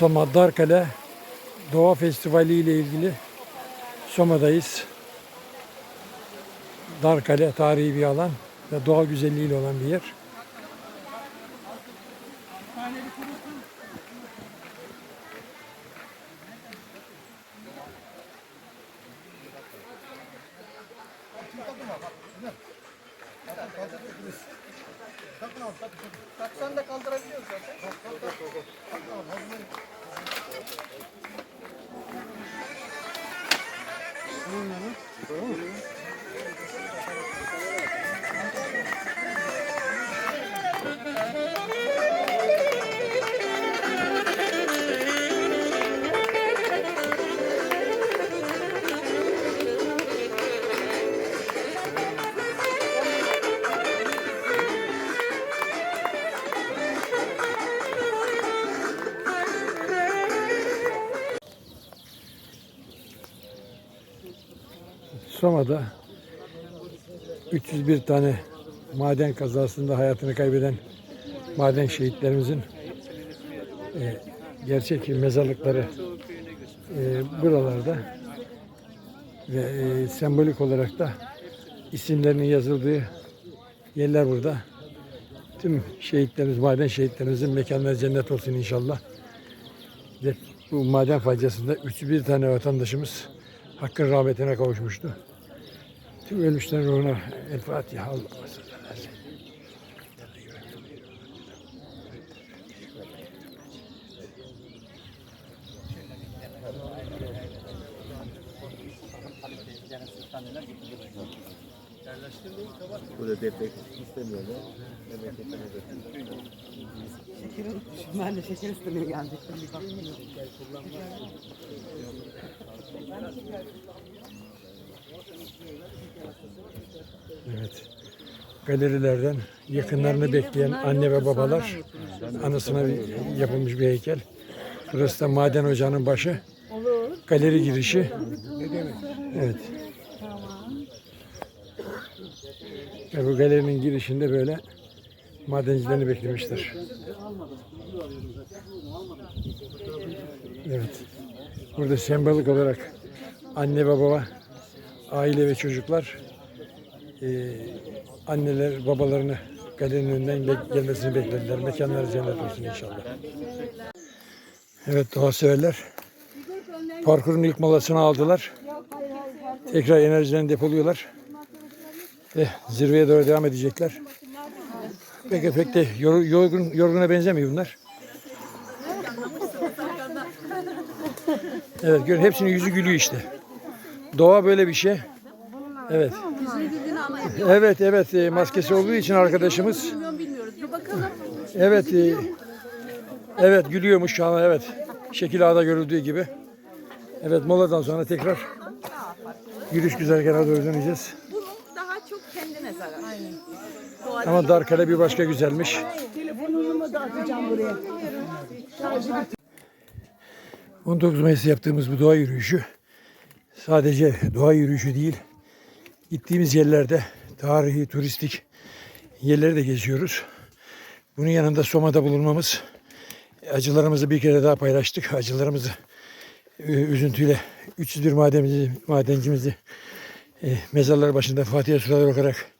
Soma Darkale Doğa Festivali ile ilgili Soma'dayız. Darkale tarihi bir alan ve doğa güzelliğiyle olan bir yer. Taksan da kaldırabiliyoruz zaten. Soma'da 301 tane maden kazasında hayatını kaybeden maden şehitlerimizin e, gerçek mezarlıkları e, buralarda ve e, sembolik olarak da isimlerinin yazıldığı yerler burada. Tüm şehitlerimiz, maden şehitlerimizin mekanları cennet olsun inşallah. Ve bu maden faciasında 301 tane vatandaşımız Hakkın rahmetine kavuşmuştu. Tüm ölmüşlerin ruhuna El Fatiha. Salli ala seyyidina. Burada deprek istemiyorlar. Memleketine götürüyorlar. Şekerim, ben de şeker istemeye bak. Evet. Galerilerden yakınlarını bekleyen anne ve babalar anısına yapılmış bir heykel. Burası da maden ocağının başı. Galeri girişi. Evet. Ve bu galerinin girişinde böyle madencilerini beklemişler. Evet. Burada sembolik olarak anne ve baba, aile ve çocuklar e, anneler babalarını galerinin önünden gelmesini beklediler. Mekanları cennet olsun inşallah. Evet doğa severler. Parkurun ilk molasını aldılar. Tekrar enerjilerini depoluyorlar. Ve zirveye doğru devam edecekler. Pek pek de yor- yorgun, yorguna benzemiyor bunlar. Evet görün hepsinin yüzü gülüyor işte. Doğa böyle bir şey. Evet. Evet evet e, maskesi olduğu için arkadaşımız. Evet e, evet gülüyormuş şu an evet. Şekil ağda görüldüğü gibi. Evet moladan sonra tekrar yürüyüş güzergahına doğru döneceğiz. Zarar. Aynen. Ama Darkale bir başka güzelmiş. Telefonumu da atacağım buraya. 19 Mayıs'ta yaptığımız bu doğa yürüyüşü sadece doğa yürüyüşü değil, gittiğimiz yerlerde tarihi, turistik yerleri de geziyoruz. Bunun yanında Soma'da bulunmamız, acılarımızı bir kere daha paylaştık. Acılarımızı e, üzüntüyle 301 madencimizi, madencimizi mezarlar başında Fatiha suraları okuyarak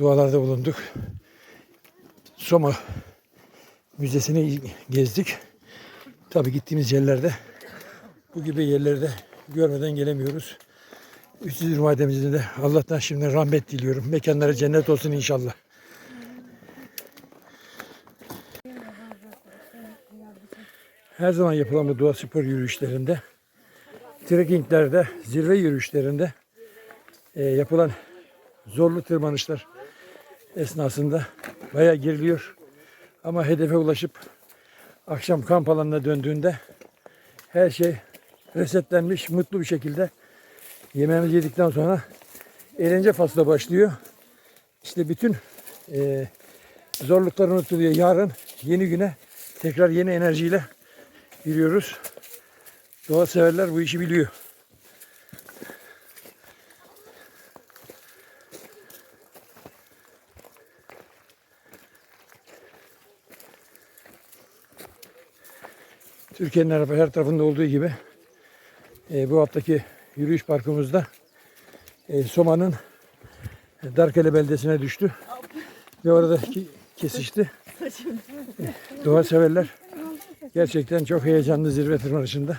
dualarda bulunduk. Soma Müzesi'ni gezdik. Tabii gittiğimiz yerlerde bu gibi yerlerde görmeden gelemiyoruz. 300 mademizde de Allah'tan şimdi rahmet diliyorum. Mekanları cennet olsun inşallah. Her zaman yapılan bu doğa spor yürüyüşlerinde, trekkinglerde, zirve yürüyüşlerinde e, yapılan zorlu tırmanışlar esnasında bayağı geriliyor. Ama hedefe ulaşıp akşam kamp alanına döndüğünde her şey resetlenmiş, mutlu bir şekilde yemeğimizi yedikten sonra eğlence faslı başlıyor. İşte bütün eee zorluklar unutuluyor. Yarın yeni güne tekrar yeni enerjiyle yürüyoruz. Doğa severler bu işi biliyor. Türkiye'nin her her tarafında olduğu gibi e, bu haftaki yürüyüş parkımızda e, Soma'nın Darkale beldesine düştü. Ve orada ki- kesişti. E, Doğa severler. Gerçekten çok heyecanlı zirve tırmanışında.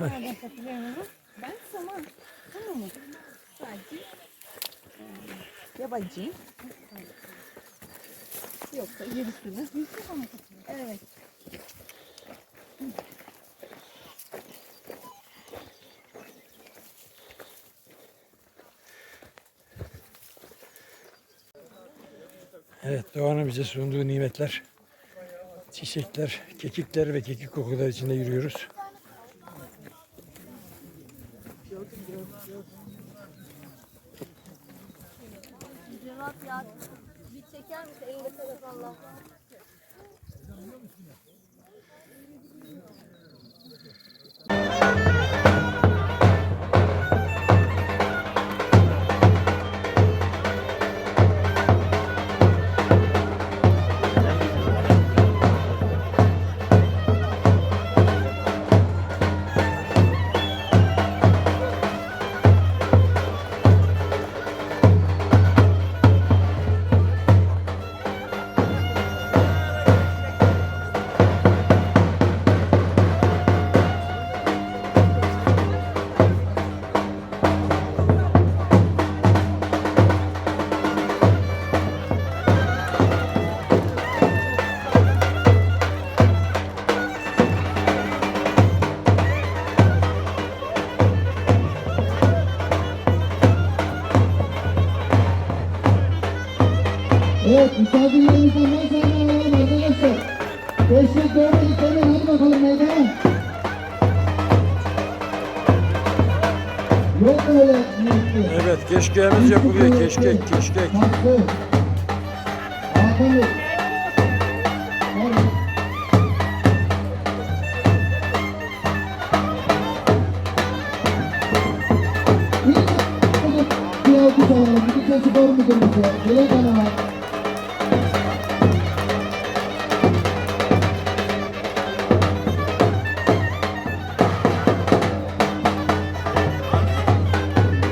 Ben mı? Sadece yabancı. Yoksa gerisini. Evet. Evet doğanın bize sunduğu nimetler, çiçekler, kekikler ve kekik kokular içinde yürüyoruz. Keşkeğimiz yapılıyor. Keşkek, keşkek. Pardon. İlk bir alkış alalım. Bütün spor müdürümüze. Dilek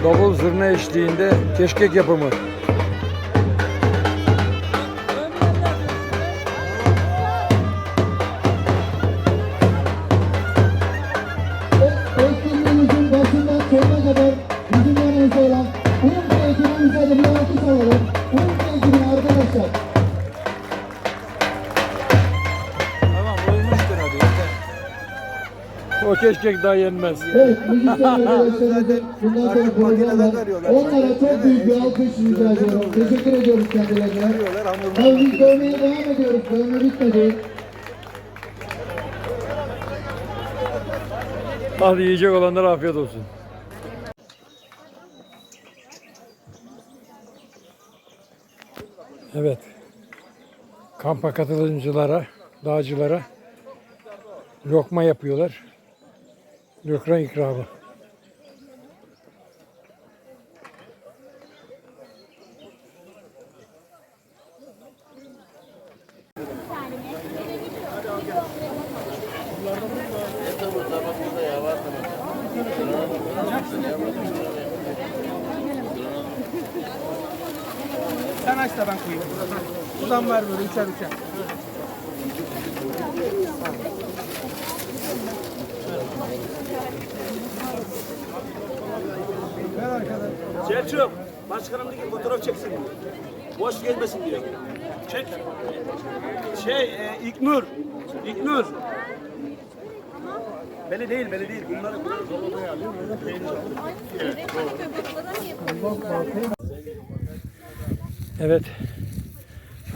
Davul zurna eşliğinde keşkek yapımı. Etkinliğimizin başından O keşkek daha yenmez. Evet, müzisyen arkadaşlarımızın bundan sonra programlar. Onlara çok büyük bir alkış rica ediyorum. Teşekkür ediyoruz kendilerine. Tabii biz dövmeye devam ediyoruz. Dövme bitmedi. Hadi yiyecek olanlara afiyet olsun. Evet. Kampa katılımcılara, dağcılara lokma yapıyorlar. Lokma ikramı. Sen aç da ben koyayım. Sudan ver böyle üçer üçer. Selçuk, başkanım diyor ki fotoğraf çeksin. Boş gelmesin diyor. Çek. Şey, e, İlknur. İlknur. Beni değil, beni değil. Bunları. Evet.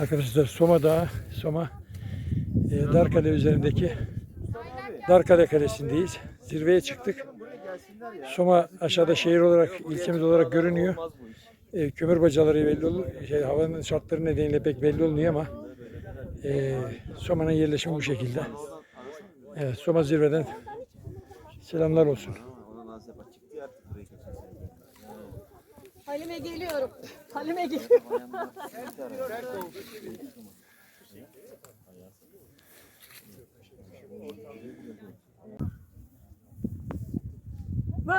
Arkadaşlar Soma Dağı, Soma e, Darkale üzerindeki Darkale Kalesi'ndeyiz. Zirveye çıktık. Soma aşağıda şehir olarak, ilçemiz olarak görünüyor. E, kömür bacaları belli ol, şey, havanın şartları nedeniyle pek belli olmuyor ama e, Soma'nın yerleşimi bu şekilde. Evet, Soma zirveden selamlar olsun. Halime geliyorum. Halime geliyorum. Bam!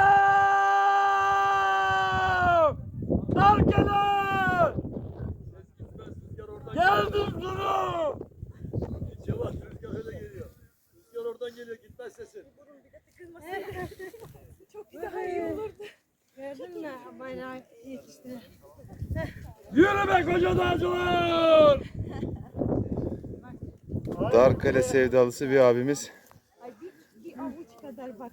Arkadaş! Geldim bunu! Cevap rüzgar öyle geliyor. Rüzgar oradan geliyor gitmez sesin. Burun bir de tıkılmasın. Çok daha iyi olurdu. Gördün mü? Bayrağı yetiştirir. Yürü be koca dağcılar! Dar Kale sevdalısı bir abimiz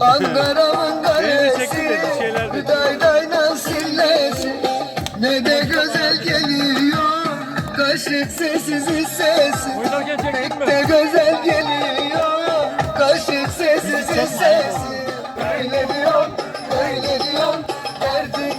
Ankara'mın kalesi Hüdaydayla sillesi Ne de güzel geliyor. Kaşık sessiz sesi Pek de güzel geliyor. Kaşık sessiz sesi Öyle diyor, öyle diyor Derdin